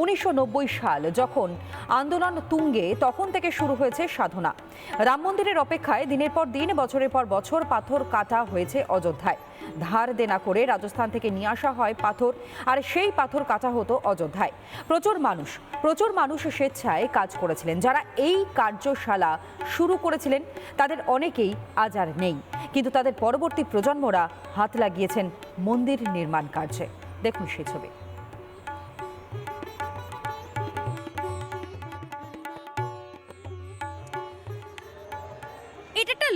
উনিশশো নব্বই সাল যখন আন্দোলন তুঙ্গে, তখন থেকে শুরু হয়েছে সাধনা। রাম মন্দিরের অপেক্ষায় দিনের পর দিন, বছরের পর বছর পাথর কাটা হয়েছে অযোধ্যায়। ধার দেনা করে রাজস্থান থেকে নিয়ে আসা হয় পাথর, আর সেই পাথর কাটা হতো অযোধ্যায়। প্রচুর মানুষ প্রচুর মানুষ স্বেচ্ছায় কাজ করেছিলেন। যারা এই কার্যশালা শুরু করেছিলেন, তাদের অনেকেই আজ আর নেই। কিন্তু তাদের পরবর্তী প্রজন্মরা হাত লাগিয়েছেন মন্দির নির্মাণ কার্যে। দেখুন সেই ছবি।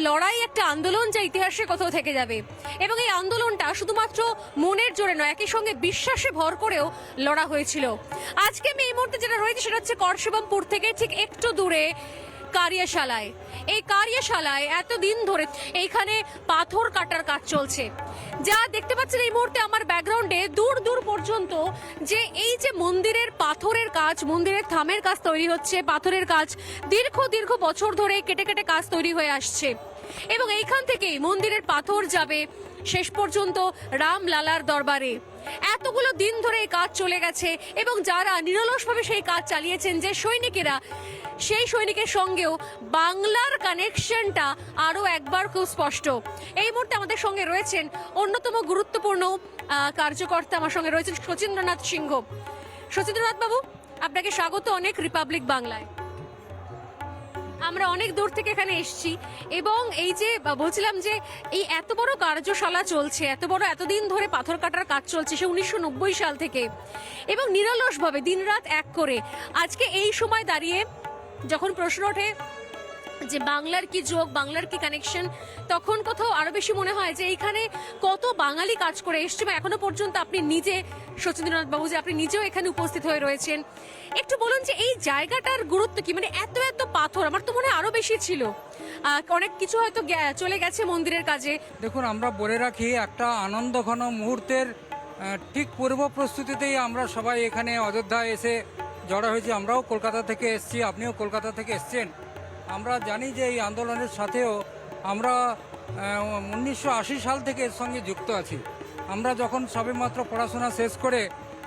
লড়াই একটা আন্দোলন যা ইতিহাসে কোথাও থেকে যাবে। এবং এই আন্দোলনটা শুধুমাত্র মনের জোরে নয় একই সঙ্গে বিশ্বাসে ভর করেও লড়া হয়েছিল। আজকে আমি এই মুহূর্তে যেটা রয়েছে সেটা হচ্ছে করশিবমপুর থেকে ঠিক একটু দূরে কারিয়াশালায়। এই কারিয়াশালায় এতদিন ধরে এইখানে পাথর কাটার কাজ চলছে। যা দেখতে পাচ্ছেন এই মুহূর্তে আমার ব্যাকগ্রাউন্ডে দূর দূর পর্যন্ত যে এই যে মন্দিরের পাথরের কাজ, মন্দিরের থামের কাজ তৈরি হচ্ছে, পাথরের কাজ দীর্ঘ দীর্ঘ বছর ধরে কেটে কেটে কাজ তৈরি হয়ে আসছে। এবং এইখান থেকেই মন্দিরের পাথর যাবে। শেষ পর্যন্ত রাম লালার দরবারে। এতগুলো দিন ধরে এই কাজ চলে গেছে এবং যারা নিরলসভাবে সেই কাজ চালিয়েছেন যে সৈনিকেরা, সেই সৈনিকের সঙ্গেও বাংলার কানেকশনটা আরও একবার খুব স্পষ্ট। এই মুহূর্তে আমাদের সঙ্গে রয়েছেন অন্যতম গুরুত্বপূর্ণ কার্যকর্তা আমার সঙ্গে রয়েছেন শচীন্দ্রনাথ সিংহ। শচীন্দ্রনাথ বাবু, আপনাকে স্বাগত অনেক রিপাবলিক বাংলায়। আমরা অনেক দূর থেকে এখানে এসছি। এবং এই যে বলছিলাম যে, এই এত বড় কার্যশালা চলছে, এত বড় এতদিন ধরে পাথর কাটার কাজ চলছে সে উনিশশো নব্বই সাল থেকে। এবং নিরলসভাবে দিনরাত এক করে। আজকে এই সময় দাঁড়িয়ে যখন প্রশ্ন ওঠে যে বাংলার কি যোগ, বাংলার কি কানেকশন তখন কোথাও আরও বেশি মনে হয় যে এইখানে কত বাঙালি কাজ করে এসছে বা এখনও পর্যন্ত আপনি নিজে, সচিন্দ্রনাথ বাবু যে আপনি নিজেও এখানে উপস্থিত হয়ে রয়েছেন। একটু বলুন যে এই জায়গাটার গুরুত্ব কি? মানে এত এত পাথর, আমার তো মনে হয় আরও বেশি ছিল। অনেক কিছু হয়তো চলে গেছে মন্দিরের কাজে। দেখুন, আমরা বলে রাখি, একটা আনন্দ ঘন মুহূর্তের ঠিক পূর্ব প্রস্তুতিতেই আমরা সবাই এখানে অযোধ্যায় এসে জড়ো হয়েছি। আমরাও কলকাতা থেকে এসেছি, আপনিও কলকাতা থেকে এসছেন। আমরা জানি যে এই আন্দোলনের সাথেও আমরা উনিশশো আশি সাল থেকে এর সঙ্গে যুক্ত আছি। আমরা যখন সবেমাত্র পড়াশোনা শেষ করে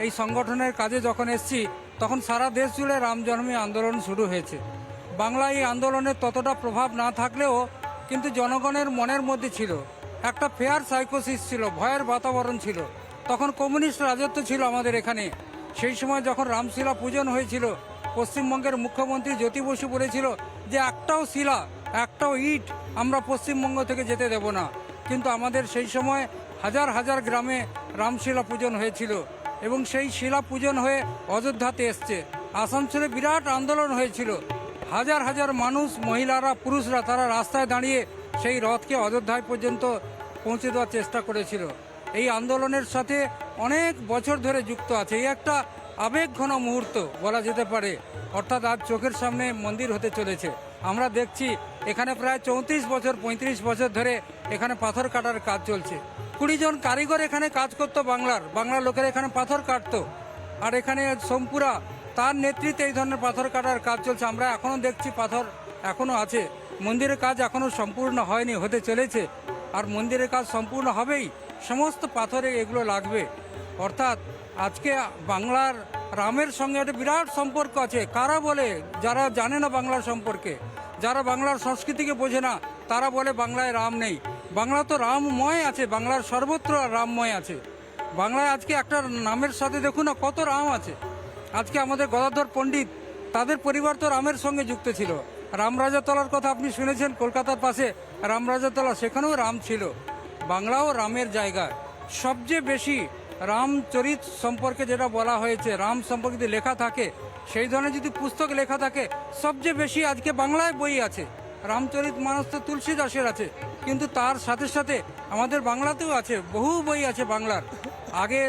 এই সংগঠনের কাজে যখন এসেছি, তখন সারা দেশ জুড়ে রাম জন্মী আন্দোলন শুরু হয়েছে। বাংলা এই আন্দোলনের ততটা প্রভাব না থাকলেও কিন্তু জনগণের মনের মধ্যে ছিল। একটা ফেয়ার সাইকোসিস ছিল, ভয়ের বাতাবরণ ছিল। তখন কমিউনিস্ট রাজত্ব ছিল আমাদের এখানে। সেই সময় যখন রামশিলা পূজন হয়েছিল, পশ্চিমবঙ্গের মুখ্যমন্ত্রী জ্যোতি বসু বলেছিল যে একটাও শিলা, একটাও ইট আমরা পশ্চিমবঙ্গ থেকে যেতে দেব না। কিন্তু আমাদের সেই সময় হাজার হাজার গ্রামে রামশিলা পূজন হয়েছিল এবং সেই শিলা পূজন হয়ে অযোধ্যাতে এসছে। আসানসোলে বিরাট আন্দোলন হয়েছিল। হাজার হাজার মানুষ, মহিলারা, পুরুষরা তারা রাস্তায় দাঁড়িয়ে সেই রথকে অযোধ্যায় পর্যন্ত পৌঁছে দেওয়ার চেষ্টা করেছিল। এই আন্দোলনের সাথে অনেক বছর ধরে যুক্ত আছে। এই একটা আবেগঘন মুহূর্ত বলা যেতে পারে। অর্থাৎ আজ চোখের সামনে মন্দির হতে চলেছে। আমরা দেখছি এখানে প্রায় চৌত্রিশ বছর, পঁয়ত্রিশ বছর ধরে এখানে পাথর কাটার কাজ চলছে। কুড়ি জন কারিগর এখানে কাজ করতো বাংলার। বাংলার লোকেরা এখানে পাথর কাটতো। আর এখানে সোমপুরা, তার নেতৃত্বে এই ধরনের পাথর কাটার কাজ চলছে। আমরা এখনও দেখছি পাথর এখনও আছে। মন্দিরের কাজ এখনও সম্পূর্ণ হয়নি, হতে চলেছে। আর মন্দিরের কাজ সম্পূর্ণ হবেই। সমস্ত পাথরে এগুলো লাগবে। অর্থাৎ আজকে বাংলার রামের সঙ্গে একটা বিরাট সম্পর্ক আছে। কারা বলে? যারা জানে না বাংলার সম্পর্কে, যারা বাংলার সংস্কৃতিকে বোঝে না, তারা বলে বাংলায় রাম নেই। বাংলা তো রামময় আছে, বাংলার সর্বত্র রামময় আছে। বাংলায় আজকে একটা নামের সাথে দেখুন না কত রাম আছে। আজকে আমাদের গদাধর পণ্ডিত, তাদের পরিবার তো রামের সঙ্গে যুক্ত ছিল। রামরাজাতলার কথা আপনি শুনেছেন কলকাতার পাশে, রামরাজাতলা সেখানেও রাম ছিল। বাংলাও রামের জায়গা। সবচেয়ে বেশি রামচরিত সম্পর্কে যেটা বলা হয়েছে, রাম সম্পর্কে যদি লেখা থাকে, সেই ধরনের যদি পুস্তক লেখা থাকে, সবচেয়ে বেশি আজকে বাংলায় বই আছে। রামচরিত মানস তো তুলসীদাসের আছে, কিন্তু তার সাথে সাথে আমাদের বাংলাতেও আছে, বহু বই আছে বাংলার। আগে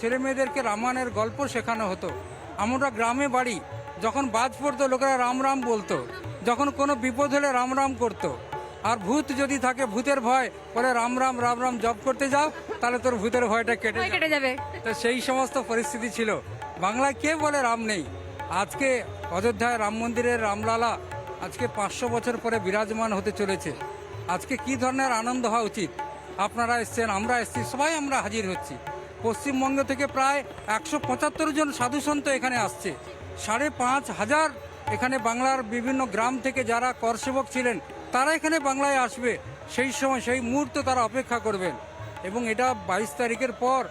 ছেলে মেয়েদেরকে রামায়ণের গল্প শেখানো হতো। আমরা গ্রামে বাড়ি, যখন বাজ পড়তো, লোকেরা রাম রাম বলতো। যখন কোনো বিপদ হলে রাম রাম করতো। আর ভূত যদি থাকে ভূতের ভয় পরে রাম রাম রাম রাম জব করতে যাও তাহলে তোর ভূতের ভয়টা কেটে কেটে যাবে। তো সেই সমস্ত পরিস্থিতি ছিল। বাংলায় কে বলে রাম নেই। আজকে অযোধ্যায় রাম মন্দিরের রামলালা আজকে পাঁচশো বছর পরে বিরাজমান হতে চলেছে। আজকে কি ধরনের আনন্দ হওয়া উচিত? আপনারা এসছেন আমরা এসছি সবাই আমরা হাজির হচ্ছি। পশ্চিমবঙ্গ থেকে প্রায় একশো পঁচাত্তর জন সাধুসন্ত এখানে আসছে। সাড়ে পাঁচ হাজার এখানে বাংলার বিভিন্ন গ্রাম থেকে যারা করসেবক ছিলেন তারা এখানে বাংলায় আসবে সেই সময় সেই মুহূর্ত তারা অপেক্ষা করবেন। এবং এটা বাইশ তারিখের পর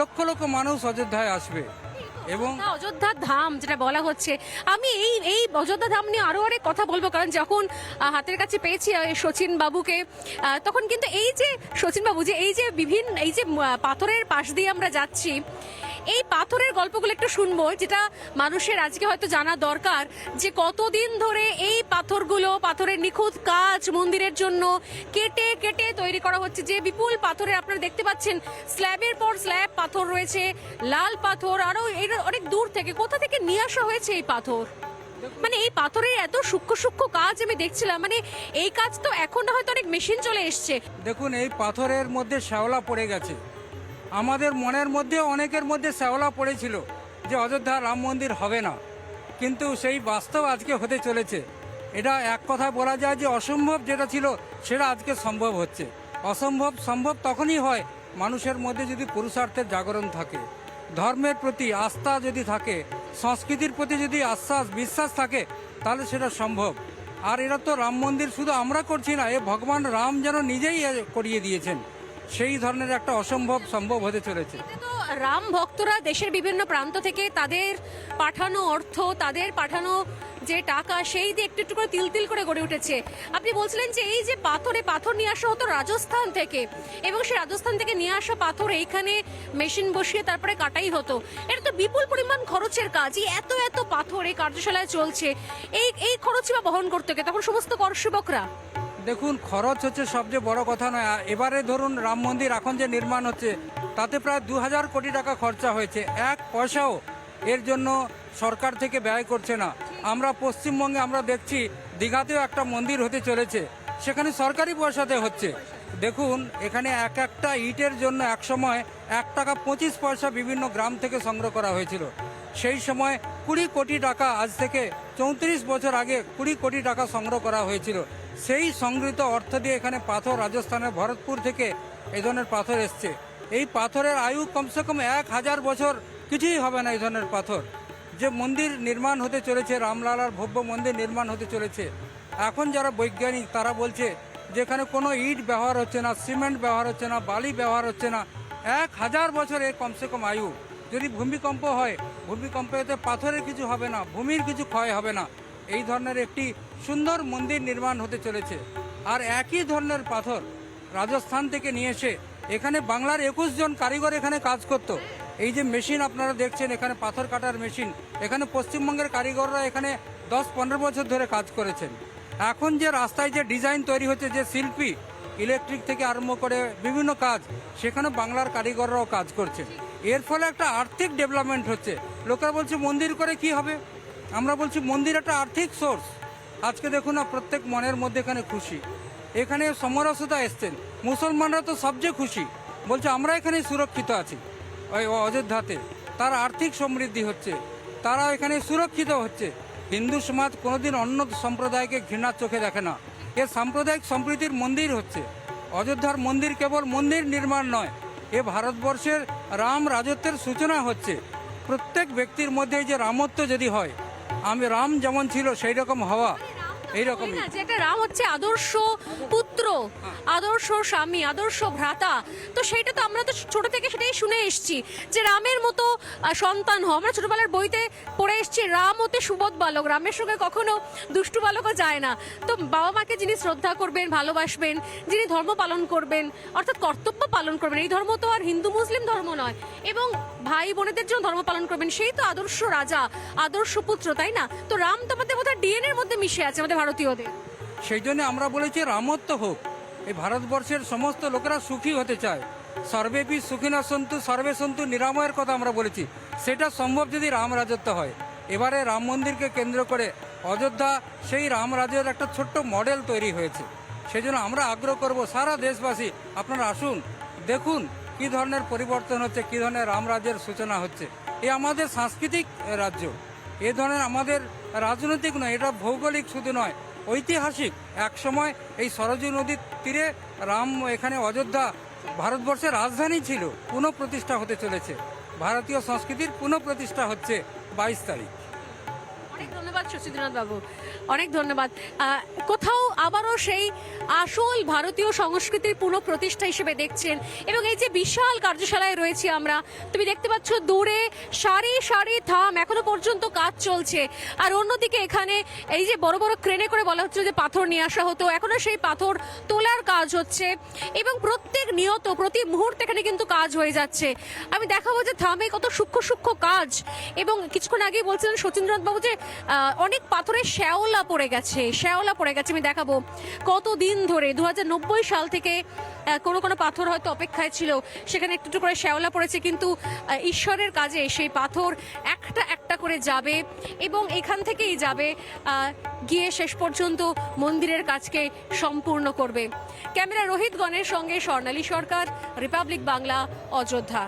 লক্ষ লক্ষ মানুষ অযোধ্যায় আসবে। এবং না, অযোধ্যার ধাম যেটা বলা হচ্ছে আমি এই এই অযোধ্যা ধাম নিয়ে আরও অনেক কথা বলব কারণ যখন হাতের কাছে পেয়েছি সচিন বাবুকে তখন কিন্তু এই যে সচিন বাবু যে এই যে বিভিন্ন এই যে পাথরের পাশ দিয়ে আমরা যাচ্ছি এই পাথরের গল্পগুলো একটু শুনব, যেটা মানুষের আজকে হয়তো জানা দরকার যে কতদিন ধরে এই পাথরগুলো, পাথরের নিখুঁত কাজ মন্দিরের জন্য কেটে কেটে তৈরি করা হচ্ছে। যে বিপুল পাথরের আপনারা দেখতে পাচ্ছেন, স্ল্যাবের পর স্ল্যাব পাথর রয়েছে, লাল পাথর আরও এর অনেক দূর থেকে, কোথা থেকে নিয়ে আসা হয়েছে এই পাথর? মানে এই পাথরের এত সূক্ষ্ম সূক্ষ্ম কাজ আমি দেখছিলাম মানে এই কাজ তো এখন হয়তো অনেক মেশিন চলে এসছে। দেখুন, এই পাথরের মধ্যে শ্যাওলা পড়ে গেছে। আমাদের মনের মধ্যে, অনেকের মধ্যে শ্যাওলা পড়েছিল যে অযোধ্যা রাম মন্দির হবে না। কিন্তু সেই বাস্তব আজকে হতে চলেছে। এটা এক কথা বলা যায় যে অসম্ভব যেটা ছিল, সেটা আজকে সম্ভব হচ্ছে। অসম্ভব সম্ভব তখনই হয় মানুষের মধ্যে যদি পুরুষার্থের জাগরণ থাকে। ধর্মের প্রতি আস্থা যদি থাকে, সংস্কৃতির প্রতি যদি আশ্বাস, বিশ্বাস থাকে, তাহলে সেটা সম্ভব। আর এরা তো রাম মন্দির শুধু আমরা করছি না, এ ভগবান রাম যেন নিজেই করিয়ে দিয়েছেন। সেই ধরনের একটা অসম্ভব সম্ভব হতে চলেছে। রাম ভক্তরা দেশের বিভিন্ন প্রান্ত থেকে তাদের পাঠানো অর্থ, তাদের পাঠানো যে টাকা, সেই দিয়ে একটু একটু করে তিল তিল করে গড়ে উঠেছে। আপনি বলছিলেন যে এই যে পাথরে পাথর নিয়ে আসা হতো রাজস্থান থেকে, এবং সেই রাজস্থান থেকে নিয়ে আসা পাথর এইখানে মেশিন বসিয়ে তারপরে কাটাই হতো। এটা তো বিপুল পরিমাণ খরচের কাজ, এই এত এত পাথর এই কার্যশালায় চলছে। এই এই খরচ বা বহন করতে কে? তখন সমস্ত করসেবকরা দেখুন, খরচ হচ্ছে সবচেয়ে বড় কথা নয়। এবারে ধরুন রাম মন্দির এখন যে নির্মাণ হচ্ছে, তাতে প্রায় দু হাজার কোটি টাকা খরচা হয়েছে। এক পয়সাও এর জন্য সরকার থেকে ব্যয় করছে না। আমরা পশ্চিমবঙ্গে আমরা দেখছি, দীঘাতেও একটা মন্দির হতে চলেছে। সেখানে সরকারি পয়সাতে হচ্ছে। দেখুন, এখানে এক একটা ইটের জন্য এক সময় এক টাকা পঁচিশ পয়সা বিভিন্ন গ্রাম থেকে সংগ্রহ করা হয়েছিল। সেই সময় কুড়ি কোটি টাকা, আজ থেকে চৌত্রিশ বছর আগে কুড়ি কোটি টাকা সংগ্রহ করা হয়েছিল। সেই সংগৃহীত অর্থ দিয়ে এখানে পাথর রাজস্থানের ভরতপুর থেকে এই ধরনের পাথর এসছে। এই পাথরের আয়ু কমসে কম এক হাজার বছর। কিছুই হবে না এই ধরনের পাথর। যে মন্দির নির্মাণ হতে চলেছে, রামলালার ভব্য মন্দির নির্মাণ হতে চলেছে। এখন যারা বৈজ্ঞানিক, তারা বলছে যেখানে কোনো ইট ব্যবহার হচ্ছে না, সিমেন্ট ব্যবহার হচ্ছে না, বালি ব্যবহার হচ্ছে না, এক হাজার বছর কমসে কম আয়ু। যদি ভূমিকম্প হয়, ভূমিকম্পেতে পাথরের কিছু হবে না, ভূমির কিছু ক্ষয় হবে না। এই ধরনের একটি সুন্দর মন্দির নির্মাণ হতে চলেছে। আর একই ধরনের পাথর রাজস্থান থেকে নিয়ে এসে এখানে বাংলার একুশ জন কারিগর এখানে কাজ করতো। এই যে মেশিন আপনারা দেখছেন, এখানে পাথর কাটার মেশিন, এখানে পশ্চিমবঙ্গের কারিগররা এখানে দশ পনেরো বছর ধরে কাজ করেছেন। এখন যে রাস্তায় যে ডিজাইন তৈরি হচ্ছে, যে শিল্পী, ইলেকট্রিক থেকে আরম্ভ করে বিভিন্ন কাজ, সেখানে বাংলার কারিগররাও কাজ করছে এর ফলে একটা আর্থিক ডেভেলপমেন্ট হচ্ছে। লোকেরা বলছে, মন্দির করে কি হবে? আমরা বলছি মন্দির একটা আর্থিক সোর্স আজকে দেখুন না, প্রত্যেক মনের মধ্যে এখানে খুশি। এখানে সমরসতা এসছেন। মুসলমানরা তো সবচেয়ে খুশি। বলছে, আমরা এখানে সুরক্ষিত আছি। ওই অযোধ্যাতে। তার আর্থিক সমৃদ্ধি হচ্ছে। তারা এখানে সুরক্ষিত হচ্ছে। হিন্দু সমাজ কোনোদিন অন্য সম্প্রদায়কে ঘৃণার চোখে দেখে না। এ সাম্প্রদায়িক সম্প্রীতির মন্দির হচ্ছে। অযোধ্যার মন্দির কেবল মন্দির নির্মাণ নয়, এ ভারতবর্ষের রাম রাজত্বের সূচনা হচ্ছে। প্রত্যেক ব্যক্তির মধ্যে যে রামত্ব যদি হয় আমি রাম যেমন ছিল সেই রকম হওয়া। এইরকমই। না যে একটা রাম হচ্ছে আদর্শ পুত্র আদর্শ স্বামী আদর্শ ভ্রাতা। তো সেইটা তো আমরা তো ছোট থেকে সেটাই শুনে এসেছি যে রামের মতো সন্তান হও আমরা ছোটবেলার বইতে পড়ে এসেছি রাম হতে সুবোধ বালক। রামের সঙ্গে কখনো দুষ্টু বালকও যায় না। তো বাবা মাকে যিনি শ্রদ্ধা করবেন ভালোবাসবেন যিনি ধর্ম পালন করবেন অর্থাৎ কর্তব্য পালন করবেন এই ধর্ম তো আর হিন্দু মুসলিম ধর্ম নয়। এবং ভাই বোনেদের জন্য ধর্ম পালন করবেন সেই তো আদর্শ রাজা আদর্শ পুত্র তাই না? তো রাম তো আমাদের বোধহয় ডিএনএ এর মধ্যে মিশে আছে আমাদের ভারতীয়দের। সেই জন্য আমরা বলেছি রামত্ব হোক। এই ভারতবর্ষের সমস্ত লোকেরা সুখী হতে চায়। সর্বেপি সুখিনা সন্তু, সর্বে সন্তু নিরাময়ের কথা আমরা বলেছি। সেটা সম্ভব যদি রাম রাজত্ব হয়। এবারে রাম মন্দিরকে কেন্দ্র করে অযোধ্যা সেই রাম রাজ্যের একটা ছোট্ট মডেল তৈরি হয়েছে। সেই জন্য আমরা আগ্রহ করব সারা দেশবাসী, আপনারা আসুন, দেখুন কি ধরনের পরিবর্তন হচ্ছে, কি ধরনের রাম রাজ্যের সূচনা হচ্ছে। এ আমাদের সাংস্কৃতিক রাজ্য। এ ধরনের আমাদের রাজনৈতিক নয়, এটা ভৌগোলিক শুধু নয়, ঐতিহাসিক। এক সময় এই সরজু নদীর তীরে রাম এখানে অযোধ্যা ভারতবর্ষের রাজধানী ছিল, পুনঃপ্রতিষ্ঠা হতে চলেছে। ভারতীয় সংস্কৃতির পুনঃপ্রতিষ্ঠা হচ্ছে বাইশ তারিখ। ধন্যবাদ শশীন্দ্রনাথ বাবু। অনেক ধন্যবাদ। কোথাও আবারও সেই আসল ভারতীয় সংস্কৃতির পুনঃপ্রতিষ্ঠা হিসেবে দেখছেন এবং এই যে বিশাল কার্যশালায় রয়েছি আমরা, তুমি দেখতে পাচ্ছ দূরে সারি সারি থাম, এখনও পর্যন্ত কাজ চলছে। আর অন্যদিকে এখানে এই যে বড় বড় ক্রেনে করে বলা হচ্ছে যে পাথর নিয়ে আসা হতো, এখনও সেই পাথর তোলার কাজ হচ্ছে এবং প্রত্যেক নিয়ত, প্রতি মুহূর্তে এখানে কিন্তু কাজ হয়ে যাচ্ছে। আমি দেখাবো যে থামে কত সূক্ষ্ম সূক্ষ্ম কাজ এবং কিছুক্ষণ আগেই বলছিলেন সচিন্দ্রনাথ বাবু যে অনেক পাথরের শ্যাওলা পড়ে গেছে, শ্যাওলা পড়ে গেছে, আমি দেখাবো। কতদিন ধরে দু হাজার নব্বই সাল থেকে কোনো কোনো পাথর হয়তো অপেক্ষায় ছিল, সেখানে একটু একটু করে শ্যাওলা পড়েছে, কিন্তু ঈশ্বরের কাজে সেই পাথর একটা একটা করে যাবে এবং এখান থেকেই যাবে গিয়ে শেষ পর্যন্ত মন্দিরের কাজকে সম্পূর্ণ করবে। ক্যামেরা রোহিত গণের সঙ্গে স্বর্ণালী সরকার, রিপাবলিক বাংলা, অযোধ্যা।